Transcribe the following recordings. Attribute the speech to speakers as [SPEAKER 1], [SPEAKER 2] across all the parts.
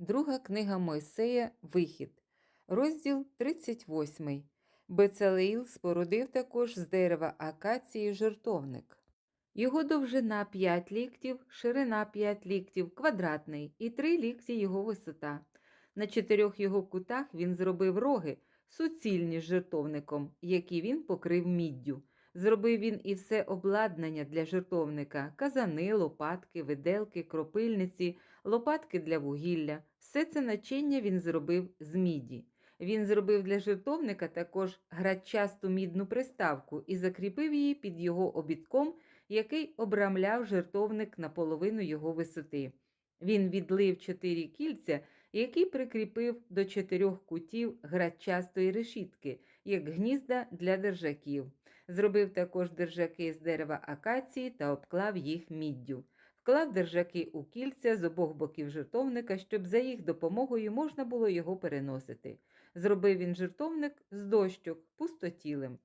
[SPEAKER 1] Друга книга Мойсея Вихід, розділ 38. Бецалеїл спорудив також з дерева акації жертовник. Його довжина 5 ліктів, ширина 5 ліктів, квадратний і 3 лікті його висота. На чотирьох його кутах він зробив роги, суцільні з жертовником, які він покрив міддю. Зробив він і все обладнання для жертовника: казани, лопатки, виделки, кропильниці, лопатки для вугілля. Все це начиння він зробив з міді. Він зробив для жертовника також грачасту мідну приставку і закріпив її під його обідком, який обрамляв жертовник на половину його висоти. Він відлив чотири кільця, які прикріпив до чотирьох кутів грачастої решітки, як гнізда для держаків. Зробив також держаки з дерева акації та обклав їх міддю. Вклав держаки у кільця з обох боків жертовника, щоб за їх допомогою можна було його переносити. Зробив він жертовник з дощок пустотілим.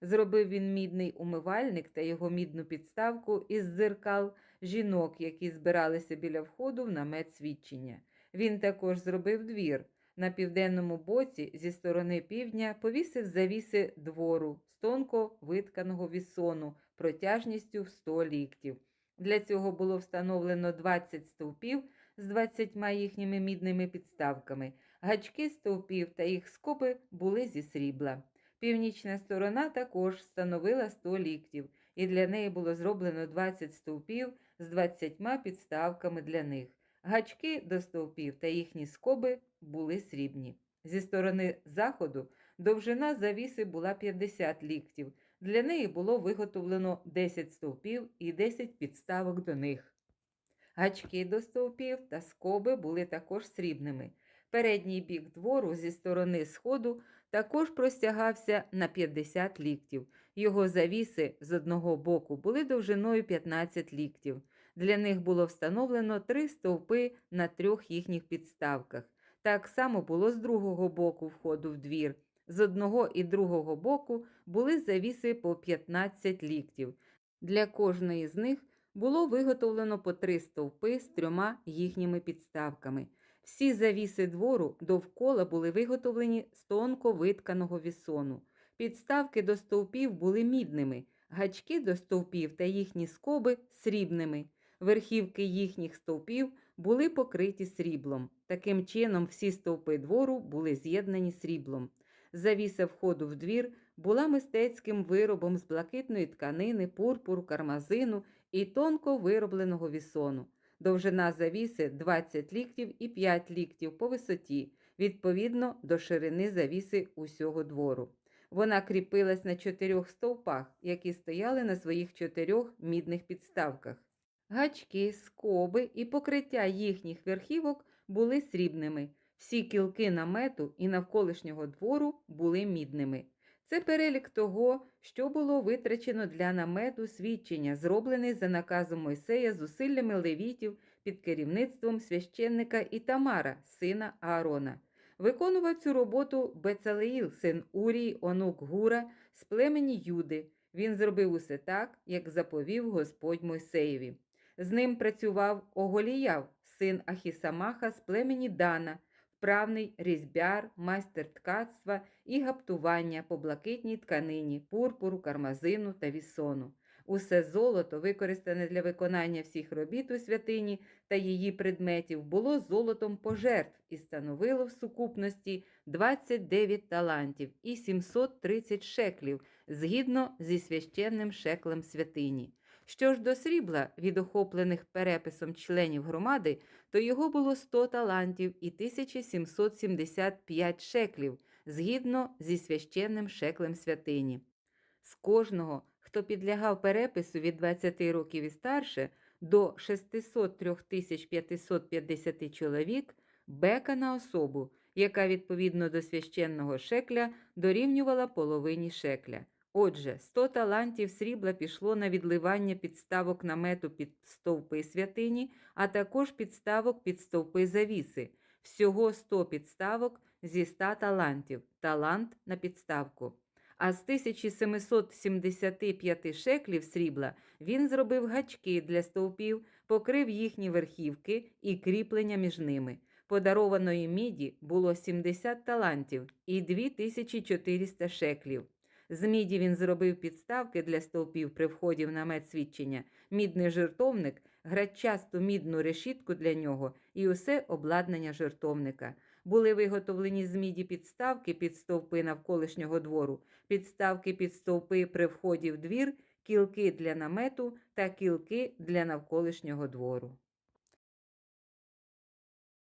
[SPEAKER 1] Зробив він мідний умивальник та його мідну підставку із дзеркал жінок, які збиралися біля входу в намет свідчення. Він також зробив двір. На південному боці зі сторони півдня повісив завіси двору з тонко витканого вісону протяжністю в 100 ліктів. Для цього було встановлено 20 стовпів з 20 їхніми мідними підставками. Гачки стовпів та їх скоби були зі срібла. Північна сторона також становила 100 ліктів, і для неї було зроблено 20 стовпів з 20 підставками для них. Гачки до стовпів та їхні скоби були срібні. Зі сторони заходу довжина завіси була 50 ліктів. Для неї було виготовлено 10 стовпів і 10 підставок до них. Гачки до стовпів та скоби були також срібними. Передній бік двору зі сторони сходу також простягався на 50 ліктів. Його завіси з одного боку були довжиною 15 ліктів. Для них було встановлено три стовпи на трьох їхніх підставках. Так само було з другого боку входу в двір. З одного і другого боку були завіси по 15 ліктів. Для кожної з них було виготовлено по три стовпи з трьома їхніми підставками. Всі завіси двору довкола були виготовлені з тонко витканого вісону. Підставки до стовпів були мідними, гачки до стовпів та їхні скоби срібними. Верхівки їхніх стовпів були покриті сріблом. Таким чином, всі стовпи двору були з'єднані сріблом. Завіса входу в двір була мистецьким виробом з блакитної тканини, пурпуру, кармазину і тонко виробленого вісону. Довжина завіси 20 ліктів і 5 ліктів по висоті, відповідно до ширини завіси усього двору. Вона кріпилась на чотирьох стовпах, які стояли на своїх чотирьох мідних підставках. Гачки, скоби і покриття їхніх верхівок були срібними. Всі кілки намету і навколишнього двору були мідними. Це перелік того, що було витрачено для намету свідчення, зроблений за наказом Мойсея зусиллями левітів під керівництвом священника Ітамара, сина Аарона. Виконував цю роботу Бецалеїл, син Урії, онук Гура з племені Юди. Він зробив усе так, як заповів Господь Мойсеєві. З ним працював Оголіяв, син Ахісамаха з племені Дана, вправний різьбяр, майстер ткацтва і гаптування по блакитній тканині, пурпуру, кармазину та вісону. Усе золото, використане для виконання всіх робіт у святині та її предметів, було золотом пожертв і становило в сукупності 29 талантів і 730 шеклів згідно зі священним шеклем святині. Що ж до срібла, від охоплених переписом членів громади, то його було 100 талантів і 1775 шеклів згідно зі священним шеклем святині. З кожного, хто підлягав перепису від 20 років і старше до 603 550 чоловік, бека на особу, яка відповідно до священного шекля дорівнювала половині шекля. Отже, 100 талантів срібла пішло на відливання підставок намету під стовпи святині, а також підставок під стовпи завіси. Всього 100 підставок зі 100 талантів, талант на підставку. А з 1775 шеклів срібла він зробив гачки для стовпів, покрив їхні верхівки і кріплення між ними. Подарованої міді було 70 талантів і 2400 шеклів. З міді він зробив підставки для стовпів при вході в намет свідчення, мідний жертовник, грачасту мідну решітку для нього і усе обладнання жертовника. Були виготовлені з міді підставки під стовпи навколишнього двору, підставки під стовпи при вході в двір, кілки для намету та кілки для навколишнього двору.